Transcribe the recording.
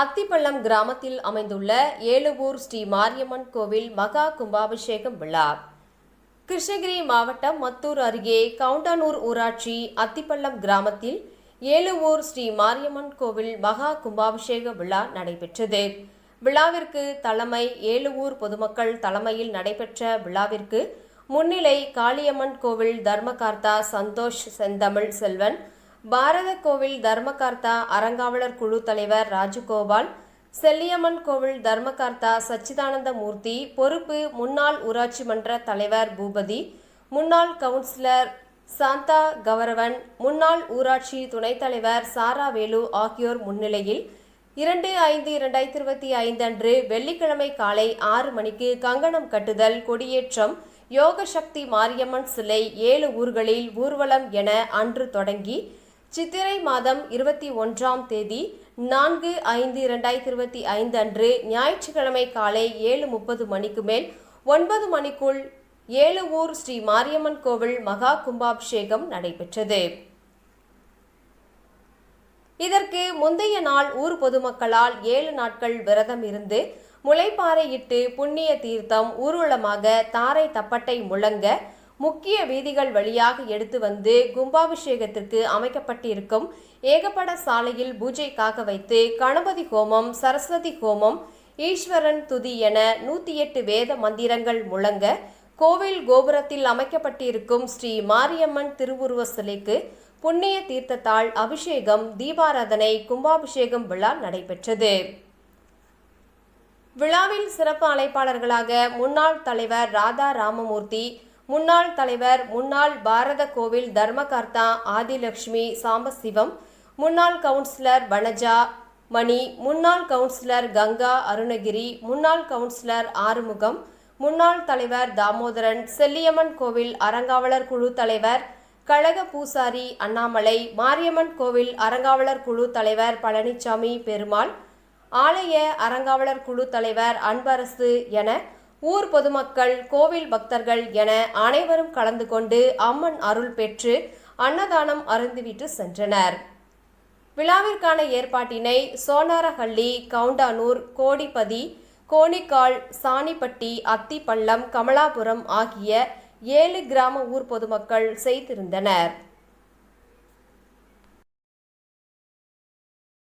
அத்திப்பள்ளம் கிராமத்தில் அமைந்துள்ள ஏழுவூர் ஸ்ரீ மாரியம்மன் கோவில் மகா கும்பாபிஷேகம் விழா. கிருஷ்ணகிரி மாவட்டம் மத்தூர் அருகே கவுண்டானூர் ஊராட்சி அத்திப்பள்ளம் கிராமத்தில் ஏழுவூர் ஸ்ரீ மாரியம்மன் கோவில் மகா கும்பாபிஷேக விழா நடைபெற்றது. விழாவிற்கு தலைமை ஏழுவூர் பொதுமக்கள் தலைமையில் நடைபெற்ற விழாவிற்கு முன்னிலை காளியம்மன் கோவில் தர்மகார்த்தா சந்தோஷ் செந்தமிழ் செல்வன் பாரத கோவில் தர்மகார்த்தா அறங்காவலர் குழு தலைவர் ராஜகோபால் செல்லியம்மன் கோவில் தர்மகார்த்தா சச்சிதானந்த மூர்த்தி பொறுப்பு முன்னாள் ஊராட்சி மன்ற தலைவர் பூபதி முன்னாள் கவுன்சிலர் சாந்தா கவரவன் முன்னாள் ஊராட்சி துணைத் தலைவர் சாராவேலு ஆகியோர் முன்னிலையில் இரண்டு ஐந்து இரண்டாயிரத்தி இருபத்தி ஐந்து அன்று வெள்ளிக்கிழமை காலை ஆறு மணிக்கு கங்கணம் கட்டுதல் கொடியேற்றம் யோக சக்தி மாரியம்மன் சிலை ஏழு ஊர்களில் ஊர்வலம் என அன்று தொடங்கி சித்திரை மாதம் இருபத்தி ஒன்றாம் தேதி நான்கு ஐந்து இரண்டாயிரத்தி இருபத்தி ஐந்து அன்று ஞாயிற்றுக்கிழமை காலை ஏழு முப்பது மணிக்கு மேல் ஒன்பது மணிக்குள் ஏழு ஊர் ஸ்ரீ மாரியம்மன் கோவில் மகா கும்பாபிஷேகம் நடைபெற்றது. இதற்கு முந்தைய நாள் ஊர் பொதுமக்களால் ஏழு நாட்கள் விரதம் இருந்து முளைப்பாறையிட்டு புண்ணிய தீர்த்தம் ஊர்வலமாக தாரை தப்பட்டை முழங்க முக்கிய வீதிகள் வழியாக எடுத்து வந்து கும்பாபிஷேகத்திற்கு அமைக்கப்பட்டிருக்கும் ஏகப்பட சாலையில் பூஜைக்காக வைத்து கணபதி ஹோமம் சரஸ்வதி ஹோமம் ஈஸ்வரன் துதி என நூத்தி எட்டு வேத மந்திரங்கள் முழங்க கோவில் கோபுரத்தில் அமைக்கப்பட்டிருக்கும் ஸ்ரீ மாரியம்மன் திருவுருவ சிலைக்கு புண்ணிய தீர்த்தத்தால் அபிஷேகம் தீபாராதனை கும்பாபிஷேகம் விழா நடைபெற்றது. விழாவில் சிறப்பு அழைப்பாளர்களாக முன்னாள் தலைவர் ராதா ராமமூர்த்தி முன்னாள் தலைவர் முன்னாள் பாரத கோவில் தர்மகர்த்தா ஆதிலக்ஷ்மி சாம்பசிவம் முன்னாள் கவுன்சிலர் வனஜா மணி முன்னாள் கவுன்சிலர் கங்கா அருணகிரி முன்னாள் கவுன்சிலர் ஆறுமுகம் முன்னாள் தலைவர் தாமோதரன் செல்லியம்மன் கோவில் அறங்காவலர் குழு தலைவர் கழக பூசாரி அண்ணாமலை மாரியம்மன் கோவில் அறங்காவலர் குழு தலைவர் பழனிசாமி பெருமாள் ஆலய அறங்காவலர் குழு தலைவர் அன்பரசு என ஊர் பொதுமக்கள் கோவில் பக்தர்கள் என அனைவரும் கலந்து கொண்டு அம்மன் அருள் பெற்று அன்னதானம் அருந்துவிட்டு சென்றனர். விழாவிற்கான ஏற்பாட்டினை சோனாரஹள்ளி கவுண்டானூர் கோடிப்பதி கோணிக்கால் சாணிப்பட்டி அத்திப்பள்ளம் கமலாபுரம் ஆகிய ஏழு கிராம ஊர் பொதுமக்கள் செய்திருந்தனர்.